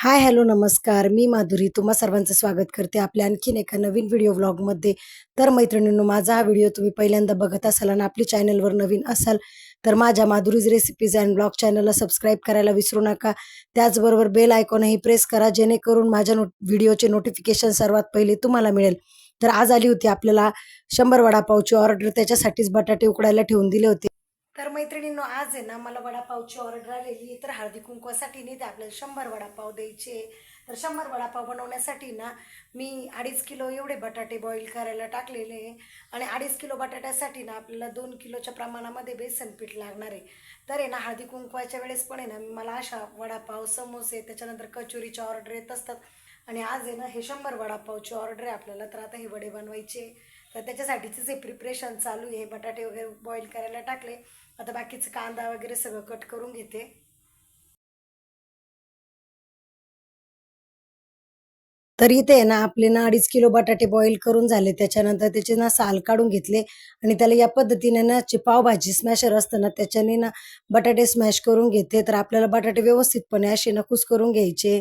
Hi hello नमस्कार. मी माधुरी. तुम्हा सर्वांचं स्वागत करते आपल्या आणखीन एका नवीन व्हिडिओ व्लॉगमध्ये. तर मैत्रिणींनो माझा हा व्हिडिओ तुम्ही पहिल्यांदा बघत असाल आणि आपली चॅनलवर नवीन असाल तर माझ्या माधुरीज रेसिपीज अँड ब्लॉग चॅनलला सबस्क्राईब करायला विसरू नका. त्याचबरोबर बेल आयकॉनही प्रेस करा जेणेकरून माझ्या नो व्हिडिओचे नोटिफिकेशन सर्वात पहिले तुम्हाला मिळेल. तर आज आली होती आपल्याला शंभर वडापावची ऑर्डर त्याच्यासाठीच बटाटे उकडायला ठेवून दिले होते. तर मैत्रिणींनो आज आहे ना मला वडापावची ऑर्डर आलेली तर हळदी कुंकवासाठी नाही ते आपल्याला शंभर वडापाव द्यायचे तर शंभर वडापाव बनवण्यासाठी ना मी अडीच किलो एवढे बटाटे बॉईल करायला टाकलेले आहे. आणि अडीच किलो बटाट्यासाठी ना आपल्याला दोन किलोच्या प्रमाणामध्ये बेसन पीठ लागणार आहे. तर आहे ना हळदी कुंकवाच्या वेळेस पण आहे ना मला अशा वडापाव समोसे त्याच्यानंतर कचोरीच्या ऑर्डर येत असतात. आणि आज आहे ना हे शंभर वडापावची ऑर्डर आहे आपल्याला. तर आता हे वडे बनवायचे. तर त्याच्यासाठीचंच हे प्रिपरेशन चालू आहे बटाटे वगैरे बॉईल करायला टाकले. आता बाकीचं कांदा वगैरे सगळं कट करून घेते. तर इथे आहे ना आपले ना अडीच किलो बटाटे बॉईल करून झाले. त्याच्यानंतर त्याचे ना साल काढून घेतले. आणि त्याला या पद्धतीने ना पावभाजी स्मॅशर असतं ना त्याच्याने ना बटाटे स्मॅश करून घेते. तर आपल्याला बटाटे व्यवस्थितपणे असे ना कुस करून घ्यायचे.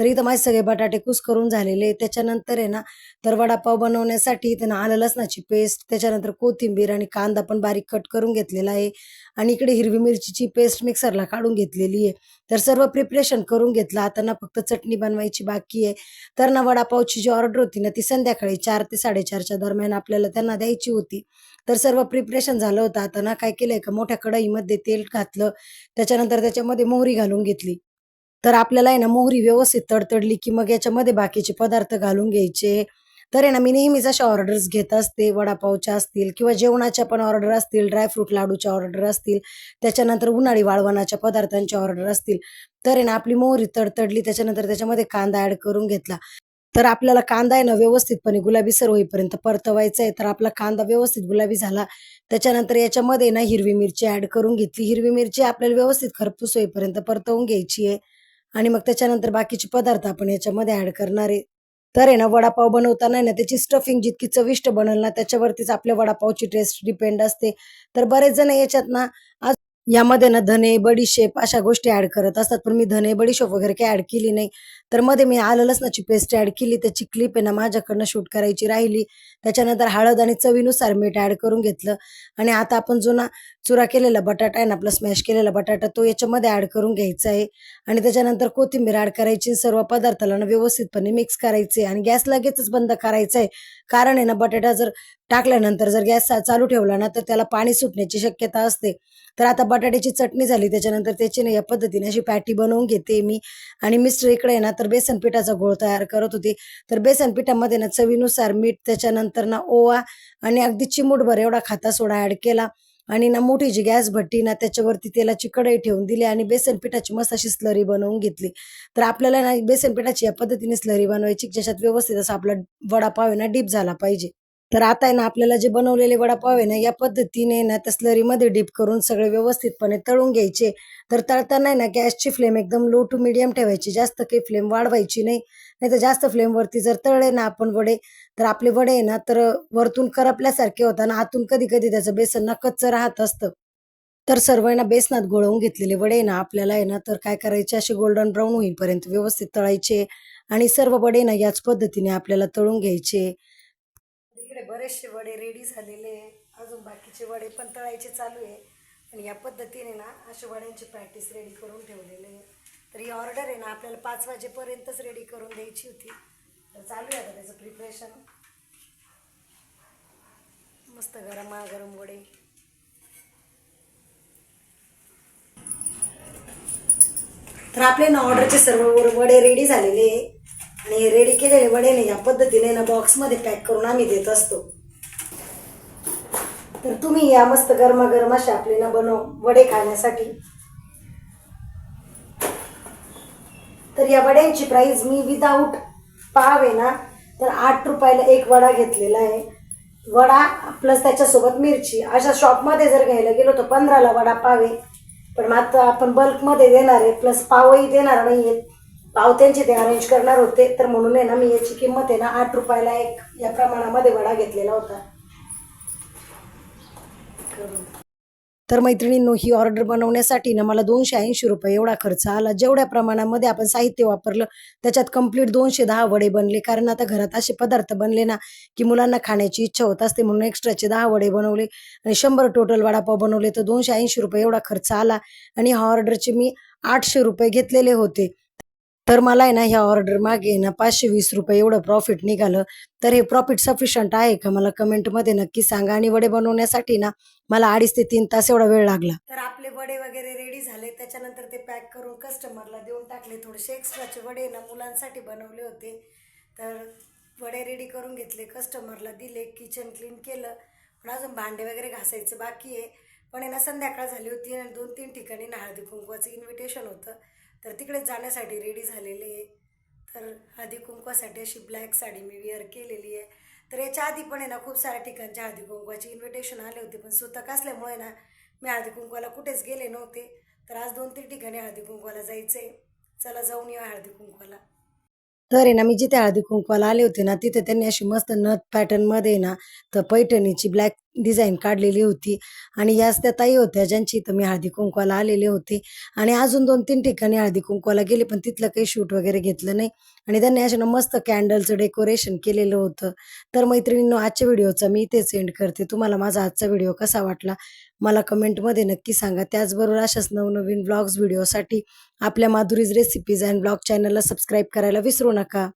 तर इथं माझे सगळे बटाटे कुस करून झालेले त्याच्यानंतर आहे ना तर वडापाव बनवण्यासाठी त्यांना आलं लसणाची पेस्ट त्याच्यानंतर कोथिंबीर आणि कांदा पण बारीक कट करून घेतलेला आहे. आणि इकडे हिरवी मिरचीची पेस्ट मिक्सरला काढून घेतलेली आहे. तर सर्व प्रिपरेशन करून घेतलं. आता ना फक्त चटणी बनवायची बाकी आहे. तर ना वडापावची जी ऑर्डर होती ना ती संध्याकाळी चार ते साडेचारच्या दरम्यान आपल्याला त्यांना द्यायची होती. तर सर्व प्रिपरेशन झालं होतं. आता ना काय केलंय का मोठ्या कढईमध्ये तेल घातलं. त्याच्यानंतर त्याच्यामध्ये मोहरी घालून घेतली. तर आपल्याला आहे ना मोहरी व्यवस्थित तडतडली की मग याच्यामध्ये बाकीचे पदार्थ घालून घ्यायचे. तर आहे ना मी नेहमीच अशा ऑर्डर्स घेत असते. वडापावच्या असतील किंवा जेवणाच्या पण ऑर्डर असतील ड्रायफ्रूट लाडूच्या ऑर्डर असतील त्याच्यानंतर उन्हाळी वाळवणाच्या पदार्थांच्या ऑर्डर असतील. तर आहे ना आपली मोहरी तडतडली त्याच्यानंतर त्याच्यामध्ये कांदा ऍड करून घेतला. तर आपल्याला कांदा आहे ना व्यवस्थितपणे गुलाबी सर होईपर्यंत परतवायचा आहे तर आपला कांदा व्यवस्थित गुलाबी झाला. त्याच्यानंतर याच्यामध्ये ना हिरवी मिरची ऍड करून घेतली. हिरवी मिरची आपल्याला व्यवस्थित खरपूस होईपर्यंत परतवून घ्यायची आहे. आणि मग त्याच्यानंतर बाकीचे पदार्थ आपण याच्यामध्ये ऍड करणार आहे. तर आहे ना वडापाव बनवताना ना त्याची स्टफिंग जितकी चविष्ट बनल ना त्याच्यावरतीच आपल्या वडापावची टेस्ट डिपेंड असते. तर बरेच जण याच्यात ना आज यामध्ये ना धने बडीशेप अशा गोष्टी ऍड करत असतात. पण मी धने बडीशेप वगैरे काही ऍड केली नाही. तर मध्ये मी आलं लसणाची पेस्ट ऍड केली. त्याची क्लिप आहे ना माझ्याकडनं शूट करायची राहिली. त्याच्यानंतर हळद आणि चवीनुसार मीठ ऍड करून घेतलं. आणि आता आपण जो ना चुरा केलेला बटाटा आहे ना आपला स्मॅश केलेला बटाटा तो याच्यामध्ये ऍड करून घ्यायचा आहे. आणि त्याच्यानंतर कोथिंबीर ऍड करायची सर्व पदार्थाला ना व्यवस्थितपणे मिक्स करायचे आणि गॅस लगेचच बंद करायचा आहे. कारण आहे ना बटाटा जर टाकल्यानंतर जर गॅस चालू ठेवला ना तर त्याला पाणी सुटण्याची शक्यता असते. तर आता बटाट्याची चटणी झाली त्याच्यानंतर त्याची ना या पद्धतीने अशी पॅटी बनवून घेते मी. आणि मिस्टर इकडे ना तर बेसन पिठाचा घोळ तयार करत होते. तर बेसन पिठामध्ये ना चवीनुसार मीठ त्याच्यानंतर ना ओवा आणि अगदी चिमूटभर एवढा खाता सोडा ऍड केला. आणि ना मोठी जी गॅस भट्टी ना त्याच्यावरती तेलाची कढई ठेवून दिली आणि बेसन पिठाची मस्त अशी स्लरी बनवून घेतली. तर आपल्याला ना बेसन पिठाची या पद्धतीने स्लरी बनवायची ज्याच्यात व्यवस्थित असा आपला वडापाव आहे ना डीप झाला पाहिजे. तर आता आहे ना आपल्याला जे बनवलेले वडापाव आहे ना या पद्धतीने ना त्या स्लरीमध्ये डीप करून सगळे व्यवस्थितपणे तळून घ्यायचे. तर तळताना आहे ना गॅसची फ्लेम एकदम लो टू मिडियम ठेवायची. जास्त काही फ्लेम वाढवायची नाही. नाही तर जास्त फ्लेमवरती जर तळले ना आपण वडे तर आपले वडे आहे ना तर वरतून करपल्यासारखे होतात ना आतून कधी कधी त्याचं बेसन ना कच्चं राहत असतं. तर सर्व आहे ना बेसनात गोळवून घेतलेले वडे आहे ना आपल्याला आहे ना तर काय करायचे असे गोल्डन ब्राऊन होईपर्यंत व्यवस्थित तळायचे. आणि सर्व वडे ना याच पद्धतीने आपल्याला तळून घ्यायचे. इकडे बरेचसे वडे रेडी झालेले आहे. अजून बाकीचे वडे पण तळायचे चालू आहे. आणि या पद्धतीने ना अशा वड्यांची प्रॅक्टिस रेडी करून ठेवलेले आहे. तर ही ऑर्डर आहे ना आपल्याला पाच वाजेपर्यंतच रेडी करून द्यायची होती. तर चालू आहे आता त्याचं प्रिपरेशन मस्त गरम गरम वडे. तर आपले ना ऑर्डरचे सर्व वडे रेडी झालेले आहे. आणि रेडी केलेले वडे या पद्धतीने ना बॉक्समध्ये पॅक करून आम्ही देत असतो. तर तुम्ही या मस्त गरमागरम अशा आपले ना बनव वडे खाण्यासाठी. तर या वड्यांची प्राईज मी विदाऊट पाव आहे ना तर आठ रुपयाला एक वडा घेतलेला आहे. वडा प्लस त्याच्यासोबत मिरची. अशा शॉपमध्ये जर घ्यायला गेलो तर पंधराला वडा पावे पण मात्र आपण बल्कमध्ये देणार आहे प्लस पावही देणार नाही आहेत पावत्यांचे ते अरेंज करणार होते. तर म्हणून आहे ना मी याची किंमत आहे ना आठ रुपयाला एक या प्रमाणामध्ये वडा घेतलेला होता. तर मैत्रिणींनो ही ऑर्डर बनवण्यासाठी ना मला दोनशे ऐंशी रुपये एवढा खर्च आला. जेवढ्या प्रमाणामध्ये आपण साहित्य वापरलं त्याच्यात कंप्लीट दोनशे दहा वडे बनले. कारण आता घरात असे पदार्थ बनले ना की मुलांना खाण्याची इच्छा होत असते म्हणून एक्स्ट्राचे दहा वडे बनवले. आणि शंभर टोटल वडापाव बनवले तर दोनशे ऐंशी रुपये एवढा खर्च आला. आणि ह्या ऑर्डरचे मी आठशे रुपये घेतलेले होते. तर मला आहे ना ह्या ऑर्डर मागे ना पाचशे वीस रुपये एवढं प्रॉफिट निघालं. तर हे प्रॉफिट सफिशियंट आहे का मला कमेंटमध्ये नक्की सांगा. आणि वडे बनवण्यासाठी ना मला अडीच ते तीन तास एवढा वेळ लागला. तर आपले वडे वगैरे रेडी झाले. त्याच्यानंतर ते पॅक करून कस्टमरला देऊन टाकले. थोडेसे एक्स्ट्राचे वडे ना मुलांसाठी बनवले होते. तर वडे रेडी करून घेतले. कस्टमरला दिले. किचन क्लीन केलं. पण अजून भांडे वगैरे घासायचं बाकी आहे. पण आहे ना संध्याकाळ झाली होती आणि दोन तीन ठिकाणी ना हळदी कुंकवाचं इन्व्हिटेशन होतं. तर तिकडे जाण्यासाठी रेडी झालेले आहे. तर हळदी कुंकवासाठी अशी ब्लॅक साडी मी वेअर केलेली आहे. तर याच्या आधी पण आहे ना खूप साऱ्या ठिकाणच्या हळदी कुंकवाची इन्व्हिटेशन आले होते पण सुतक असल्यामुळे ना मी हळदी कुंकवाला कुठेच गेले नव्हते. तर आज दोन तीन ठिकाणी हळदी कुंकवाला जायचं आहे चला जाऊन येऊ हळदी कुंकवाला. तर आहे ना मी जिथे हळदी कुंकवाला आले होते ना तिथे त्यांनी अशी मस्त नथ पॅटर्नमध्ये ना तर पैठणीची ब्लॅक डिझाईन काढलेली होती. आणि याच त्या ताई होत्या ज्यांची इथं मी हळदी कुंकवाला आलेले होते. आणि अजून दोन तीन ठिकाणी हळदी कुंकवाला गेले पण तिथलं काही शूट वगैरे घेतलं नाही. आणि त्यांनी अशानं मस्त कॅन्डलचं डेकोरेशन केलेलं होतं. तर मैत्रिणींनो आजच्या व्हिडिओचा मी इथेच एंड करते. तुम्हाला माझा आजचा व्हिडिओ कसा वाटला मला कमेंटमध्ये नक्की सांगा. त्याचबरोबर अशाच नवनवीन ब्लॉग्स व्हिडिओसाठी आपल्या माधुरीज रेसिपीज अँड ब्लॉग चॅनलला सबस्क्राईब करायला विसरू नका.